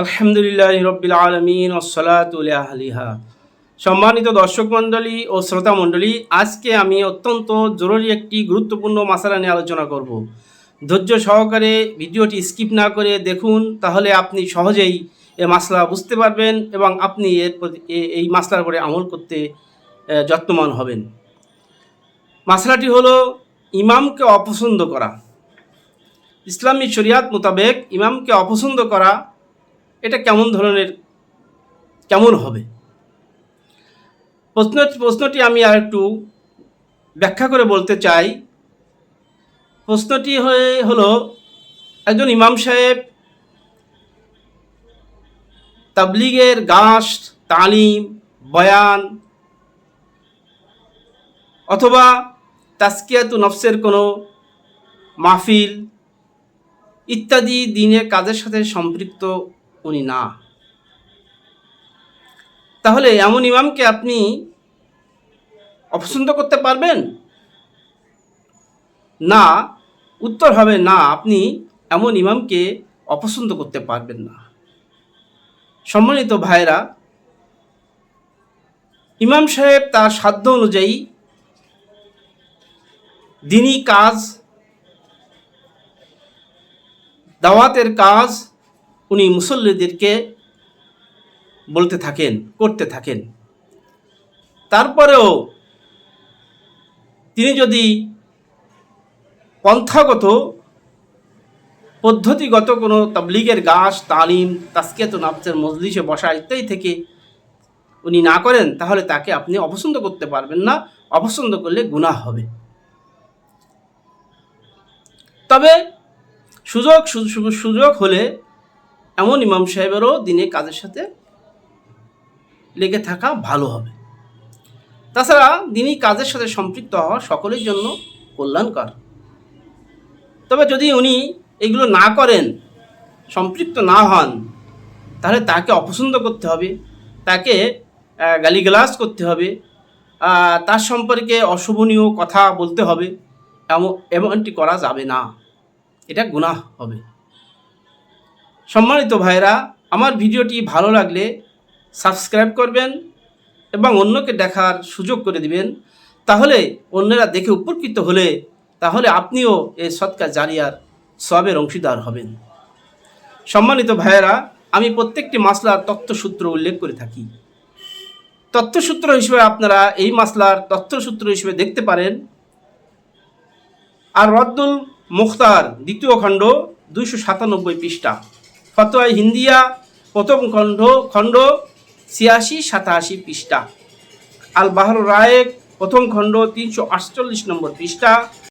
আলহামদুলিল্লাহ রব্বিল আলমিন ওসলাতুলিহা সম্মানিত দর্শক মণ্ডলী ও শ্রোতা মণ্ডলী, আজকে আমি অত্যন্ত জরুরি একটি গুরুত্বপূর্ণ মশালা নিয়ে আলোচনা করব। ধৈর্য সহকারে ভিডিওটি স্কিপ না করে দেখুন, তাহলে আপনি সহজেই এ মাসলা বুঝতে পারবেন এবং আপনি এর এই মাসলার উপরে আমল করতে যত্নমান হবেন। মাসলাটি হলো ইমামকে অপছন্দ করা। ইসলামী শরিয়াত মোতাবেক ইমামকে অপছন্দ করা এটা কেমন ধরনের, কেমন হবে? প্রশ্ন, প্রশ্নটি আমি আর একটু ব্যাখ্যা করে বলতে চাই। প্রশ্নটি হয়ে, হলো একজন ইমাম সাহেব তাবলিগের গাছ তালিম, বয়ান অথবা তাস্কিয়াতু নফসের কোনো মাহফিল ইত্যাদি দিনের কাজের সাথে সম্পৃক্ত উনি না। তাহলে এমন ইমামকে আপনি অপছন্দ করতে পারবেন? না, উত্তর হবে না, আপনি এমন ইমামকে অপছন্দ করতে পারবেন না। সম্মানিত ভাইরা ইমাম সাহেব তার সাধ্য অনুযায়ী দিনই কাজ, দাওয়াতের কাজ উনি মুসল্লিদেরকে বলতে থাকেন, করতে থাকেন। তারপরেও তিনি যদি পন্থাগত পদ্ধতিগত কোনো তাবলিগের গাছ, তালিম তাস্কিয়াত নাফসের মজলিসে বসা ইত্যাদি থেকে উনি না করেন, তাহলে তাকে আপনি অপছন্দ করতে পারবেন না। অপছন্দ করলে গুনাহ হবে। তবে সুযোগ সুযোগ হলে এমন ইমাম সাহেবেরও দিনে কাজের সাথে লেগে থাকা ভালো হবে। তাছাড়া দিনই কাজের সাথে সম্পৃক্ত হওয়া সকলের জন্য কল্যাণকর। তবে যদি উনি এগুলো না করেন, সম্পৃক্ত না হন, তাহলে তাকে অপছন্দ করতে হবে, তাকে গালিগালাজ করতে হবে তার সম্পর্কে অশোভনীয় কথা বলতে হবে, এমন, এমনটি করা যাবে না। এটা গুনাহ হবে। সম্মানিত ভাইরা আমার ভিডিওটি ভালো লাগলে সাবস্ক্রাইব করবেন এবং অন্যকে দেখার সুযোগ করে দিবেন। তাহলে অন্যরা দেখে উপকৃত হলে তাহলে আপনিও এই সৎকার জারিয়ার সবের অংশীদার হবেন। সম্মানিত ভাইয়েরা, আমি প্রত্যেকটি মাসলার তত্ত্বসূত্র উল্লেখ করে থাকি। তত্ত্বসূত্র হিসেবে আপনারা এই মাসলার তথ্যসূত্র হিসেবে দেখতে পারেন। আর রদ্দুল মুখতার দ্বিতীয় খণ্ড দুইশো সাতানব্বই পৃষ্ঠা। ফতোয়াই হিন্দিয়া, প্রথম খণ্ড খণ্ড ছিয়াশি সাতাশি পৃষ্ঠা। আল বাহর রায়েক প্রথম খণ্ড তিনশো আটচল্লিশ নম্বর পৃষ্ঠা।